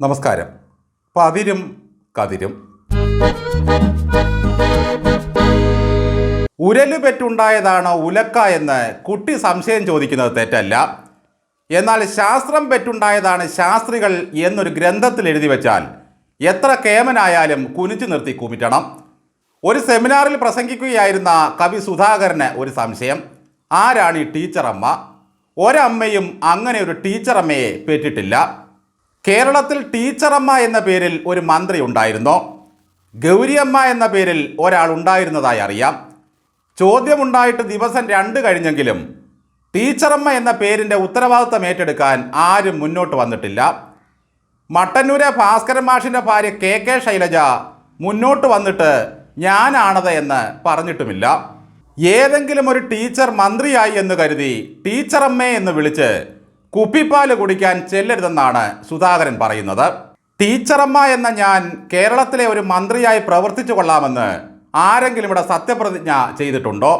നമസ്കാരം. പതിരും കതിരും. ഉരൽ പെറ്റുണ്ടായതാണോ ഉലക്ക എന്ന് കുട്ടി സംശയം ചോദിക്കുന്നത് തെറ്റല്ല. എന്നാൽ ശാസ്ത്രം പെറ്റുണ്ടായതാണ് ശാസ്ത്രികൾ എന്നൊരു ഗ്രന്ഥത്തിൽ എഴുതി വെച്ചാൽ എത്ര കേമനായാലും കുനിച്ചു നിർത്തി കുമിറ്റണം. ഒരു സെമിനാറിൽ പ്രസംഗിക്കുകയായിരുന്ന കവി സുധാകരന് ഒരു സംശയം. ആരാണ് ഈ ടീച്ചറമ്മ? ഒരമ്മയും അങ്ങനെ ഒരു ടീച്ചറമ്മയെ പെറ്റിട്ടില്ല. കേരളത്തിൽ ടീച്ചറമ്മ എന്ന പേരിൽ ഒരു മന്ത്രി ഉണ്ടായിരുന്നു. ഗൗരിയമ്മ എന്ന പേരിൽ ഒരാൾ ഉണ്ടായിരുന്നതായി അറിയാം. ചോദ്യമുണ്ടായിട്ട് ദിവസം രണ്ട് കഴിഞ്ഞെങ്കിലും ടീച്ചറമ്മ എന്ന പേരിന്റെ ഉത്തരവാദിത്തം ഏറ്റെടുക്കാൻ ആരും മുന്നോട്ട് വന്നിട്ടില്ല. മട്ടന്നൂരെ ഭാസ്കരൻ മാഷിന്റെ ഭാര്യ കെ കെ ശൈലജ മുന്നോട്ട് വന്നിട്ട് ഞാനാണത് എന്ന് പറഞ്ഞിട്ടുമില്ല. ഏതെങ്കിലും ഒരു ടീച്ചർ മന്ത്രിയായി എന്ന് കരുതി ടീച്ചറമ്മേ എന്ന് വിളിച്ച് കുപ്പിപ്പാൽ കുടിക്കാൻ ചെല്ലരുതെന്നാണ് സുധാകരൻ പറയുന്നത്. ടീച്ചറമ്മ എന്ന ഞാൻ കേരളത്തിലെ ഒരു മന്ത്രിയായി പ്രവർത്തിച്ചു കൊള്ളാമെന്ന് ആരെങ്കിലും ഇവിടെ സത്യപ്രതിജ്ഞ ചെയ്തിട്ടുണ്ടോ?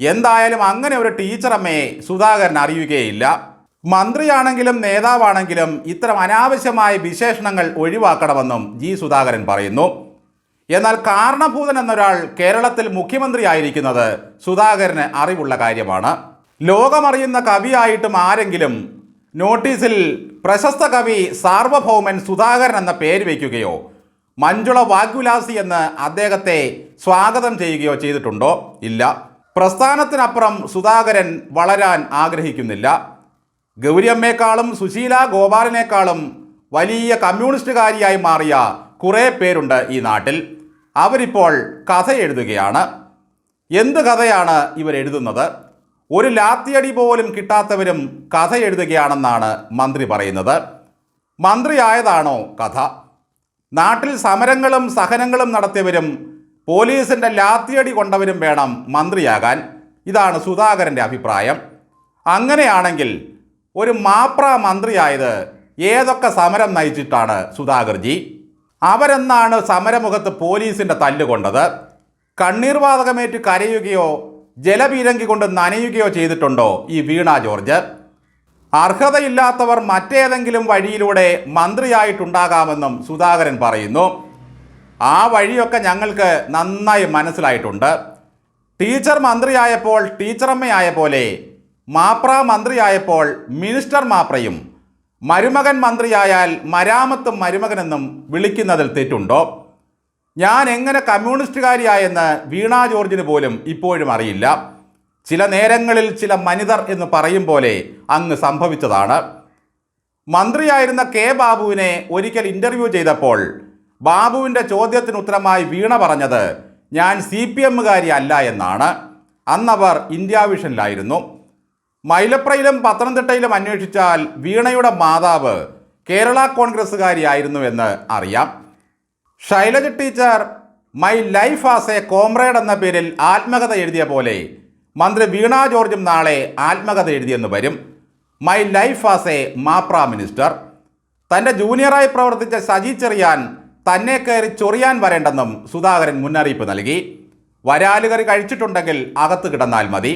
എന്തായാലും അങ്ങനെ ഒരു ടീച്ചറമ്മയെ സുധാകരൻ അറിയുകയില്ല. മന്ത്രിയാണെങ്കിലും നേതാവാണെങ്കിലും ഇത്തരം അനാവശ്യമായ വിശേഷണങ്ങൾ ഒഴിവാക്കണമെന്നും ജി സുധാകരൻ പറയുന്നു. എന്നാൽ കാരണഭൂതൻ എന്നൊരാൾ കേരളത്തിൽ മുഖ്യമന്ത്രിയായിരിക്കുന്നത് സുധാകരന് അറിവുള്ള കാര്യമാണ്. ലോകമറിയുന്ന കവിയായിട്ടും ആരെങ്കിലും നോട്ടീസിൽ പ്രശസ്ത കവി സാർവഭൗമൻ സുധാകരൻ എന്ന പേര് വയ്ക്കുകയോ മഞ്ജുള വാഗ്വിലാസി എന്ന് അദ്ദേഹത്തെ സ്വാഗതം ചെയ്യുകയോ ചെയ്തിട്ടുണ്ടോ? ഇല്ല. പ്രസ്ഥാനത്തിനപ്പുറം സുധാകരൻ വളരാൻ ആഗ്രഹിക്കുന്നില്ല. ഗൗരിയമ്മേക്കാളും സുശീല ഗോപാലനേക്കാളും വലിയ കമ്മ്യൂണിസ്റ്റുകാരിയായി മാറിയ കുറേ പേരുണ്ട് ഈ നാട്ടിൽ. അവരിപ്പോൾ കഥ എഴുതുകയാണ് എന്ത് കഥയാണ് ഇവർ എഴുതുന്നത് ഒരു ലാത്തിയടി പോലും കിട്ടാത്തവരും കഥ എഴുതുകയാണെന്നാണ് മന്ത്രി പറയുന്നത്. മന്ത്രിയായതാണോ കഥ? നാട്ടിൽ സമരങ്ങളും സഹനങ്ങളും നടത്തിയവരും പോലീസിന്റെ ലാത്തിയടി കൊണ്ടവരും വേണം മന്ത്രിയാകാൻ. ഇതാണ് സുധാകരന്റെ അഭിപ്രായം. അങ്ങനെയാണെങ്കിൽ ഒരു മാപ്ര മന്ത്രിയായത് ഏതൊക്കെ സമരം നയിച്ചിട്ടാണ് സുധാകർജി? അവരെന്നാണ് സമരമുഖത്ത് പോലീസിന്റെ തല്ലുകൊണ്ടത് കണ്ണീർവാതകമേറ്റ് കരയുകയോ ജലപീരങ്കി കൊണ്ട് നനയുകയോ ചെയ്തിട്ടുണ്ടോ ഈ വീണ ജോർജ്? അർഹതയില്ലാത്തവർ മറ്റേതെങ്കിലും വഴിയിലൂടെ മന്ത്രിയായിട്ടുണ്ടാകാമെന്നും സുധാകരൻ പറയുന്നു. ആ വഴിയൊക്കെ ഞങ്ങൾക്ക് നന്നായി മനസ്സിലായിട്ടുണ്ട്. ടീച്ചർ മന്ത്രിയായപ്പോൾ ടീച്ചറമ്മയായ പോലെ മാപ്ര മന്ത്രിയായപ്പോൾ മിനിസ്റ്റർ മാപ്രയും മരുമകൻ മന്ത്രിയായാൽ മരാമത്തും മരുമകനെന്നും വിളിക്കുന്നതിൽ തെറ്റുണ്ടോ? ഞാൻ എങ്ങനെ കമ്മ്യൂണിസ്റ്റുകാരിയായെന്ന് വീണ ജോർജിന് പോലും ഇപ്പോഴും അറിയില്ല. ചില നേരങ്ങളിൽ ചില മനിതർ എന്ന് പറയും പോലെ അങ്ങ് സംഭവിച്ചതാണ്. മന്ത്രിയായിരുന്ന കെ ബാബുവിനെ ഒരിക്കൽ ഇന്റർവ്യൂ ചെയ്തപ്പോൾ ബാബുവിന്റെ ചോദ്യത്തിന് ഉത്തരമായി വീണ പറഞ്ഞത് ഞാൻ സി പി എമ്മുകാരി അല്ല എന്നാണ്. അന്നവർ ഇന്ത്യ വിഷനിലായിരുന്നു. മൈലപ്രയിലും പത്തനംതിട്ടയിലും അന്വേഷിച്ചാൽ വീണയുടെ മാതാവ് കേരള കോൺഗ്രസ്സുകാരിയായിരുന്നു എന്ന് അറിയാം. Shailaja teacher my life as a comrade എന്ന പേരിൽ ആത്മകഥ എഴുതിയ പോലെ മന്ത്രി വീണ ജോർജും നാളെ ആത്മകഥ എഴുതിയെന്ന് വരും. മൈ ലൈഫ് ആസ് എ മാപ്ര മിനിസ്റ്റർ. തന്റെ ജൂനിയറായി പ്രവർത്തിച്ച സജി ചെറിയാൻ തന്നെ കയറി ചൊറിയാൻ വരേണ്ടെന്നും സുധാകരൻ മുന്നറിയിപ്പ് നൽകി. വരാലുകറി കഴിച്ചിട്ടുണ്ടെങ്കിൽ അകത്ത് കിടന്നാൽ മതി.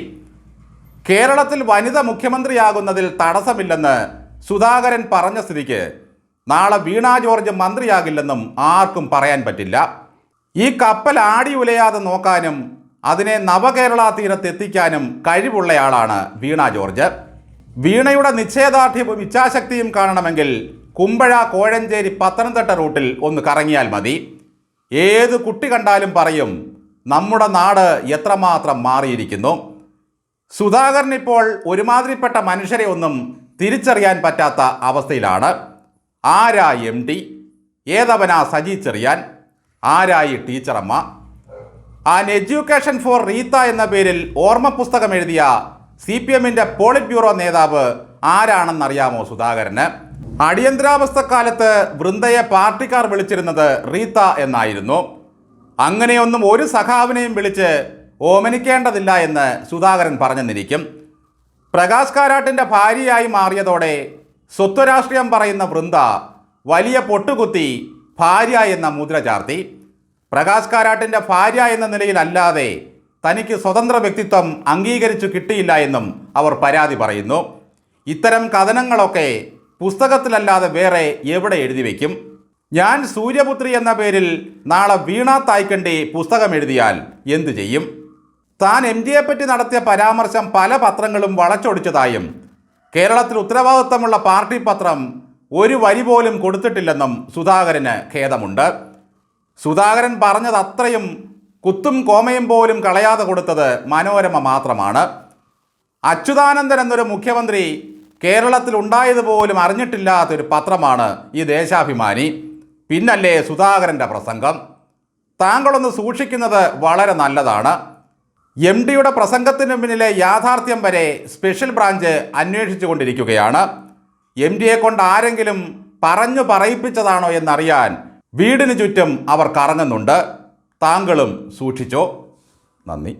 കേരളത്തിൽ വനിത മുഖ്യമന്ത്രിയാകുന്നതിൽ തടസ്സമില്ലെന്ന് സുധാകരൻ പറഞ്ഞ സ്ഥിതിക്ക് നാളെ വീണാ ജോർജ് മന്ത്രിയാകില്ലെന്നും ആർക്കും പറയാൻ പറ്റില്ല. ഈ കപ്പൽ ആടി ഉലയാതെ നോക്കാനും അതിനെ നവകേരള തീരത്തെത്തിക്കാനും കഴിവുള്ളയാളാണ് വീണ ജോർജ്. വീണയുടെ നിശ്ചയദാർഢ്യവും ഇച്ഛാശക്തിയും കാണണമെങ്കിൽ കുമ്പഴ കോഴഞ്ചേരി പത്തനംതിട്ട റൂട്ടിൽ ഒന്ന് കറങ്ങിയാൽ മതി. ഏത് കുട്ടി കണ്ടാലും പറയും നമ്മുടെ നാട് എത്രമാത്രം മാറിയിരിക്കുന്നു. സുധാകരൻ ഇപ്പോൾ ഒരുമാതിരിപ്പെട്ട മനുഷ്യരെ ഒന്നും തിരിച്ചറിയാൻ പറ്റാത്ത അവസ്ഥയിലാണ്. ആരാ എം ഡി? ഏതവനാ സജി ചെറിയാൻ? ആരായി ടീച്ചറമ്മ? ആൻ എഡ്യൂക്കേഷൻ ഫോർ റീത്ത എന്ന പേരിൽ ഓർമ്മ പുസ്തകം എഴുതിയ സി പി എമ്മിന്റെ പോളിറ്റ് ബ്യൂറോ നേതാവ് ആരാണെന്നറിയാമോ സുധാകരന്? അടിയന്തരാവസ്ഥക്കാലത്ത് വൃന്ദയെ പാർട്ടിക്കാർ വിളിച്ചിരുന്നത് റീത്ത എന്നായിരുന്നു. അങ്ങനെയൊന്നും ഒരു സഖാവിനെയും വിളിച്ച് ഓമനിക്കേണ്ടതില്ല എന്ന് സുധാകരൻ പറഞ്ഞെന്നിരിക്കും. പ്രകാശ് കാരാട്ടിന്റെ ഭാര്യയായി മാറിയതോടെ സ്വത്വരാഷ്ട്രീയം പറയുന്ന വൃന്ദ വലിയ പൊട്ടുകുത്തി ഭാര്യ എന്ന മുദ്ര ചാർത്തി പ്രകാശ് കാരാട്ടിന്റെ ഭാര്യ എന്ന നിലയിലല്ലാതെ തനിക്ക് സ്വതന്ത്ര വ്യക്തിത്വം അംഗീകരിച്ചു കിട്ടിയില്ല എന്നും അവർ പരാതി പറയുന്നു. ഇത്തരം കഥനങ്ങളൊക്കെ പുസ്തകത്തിലല്ലാതെ വേറെ എവിടെ എഴുതി വയ്ക്കും? ഞാൻ സൂര്യപുത്രി എന്ന പേരിൽ നാളെ വീണ തായ്ക്കണ്ടി പുസ്തകം എഴുതിയാൽ എന്തു ചെയ്യും? താൻ എം ജിയെപ്പറ്റി പറ്റി നടത്തിയ പരാമർശം പല പത്രങ്ങളും വളച്ചൊടിച്ചതായും കേരളത്തിൽ ഉത്തരവാദിത്തമുള്ള പാർട്ടി പത്രം ഒരു വരി പോലും കൊടുത്തിട്ടില്ലെന്നും സുധാകരന് ഖേദമുണ്ട്. സുധാകരൻ പറഞ്ഞത് അത്രയും കുത്തും കോമയും പോലും കളയാതെ കൊടുത്തത് മനോരമ മാത്രമാണ്. അച്യുതാനന്ദൻ എന്നൊരു മുഖ്യമന്ത്രി കേരളത്തിൽ ഉണ്ടായതുപോലും അറിഞ്ഞിട്ടില്ലാത്തൊരു പത്രമാണ് ഈ ദേശാഭിമാനി. പിന്നല്ലേ സുധാകരന്റെ പ്രസംഗം. താങ്കളൊന്ന് സൂക്ഷിക്കുന്നത് വളരെ നല്ലതാണ്. എം ഡിയുടെ പ്രസംഗത്തിന് പിന്നിലെ യാഥാർത്ഥ്യം വരെ സ്പെഷ്യൽ ബ്രാഞ്ച് അന്വേഷിച്ചു കൊണ്ടിരിക്കുകയാണ് എം ഡിയെ കൊണ്ട് ആരെങ്കിലും പറഞ്ഞു പറയിപ്പിച്ചതാണോ എന്നറിയാൻ വീടിന് ചുറ്റും അവർ കറങ്ങുന്നുണ്ട്. താങ്കളും സൂക്ഷിച്ചോ? നന്ദി.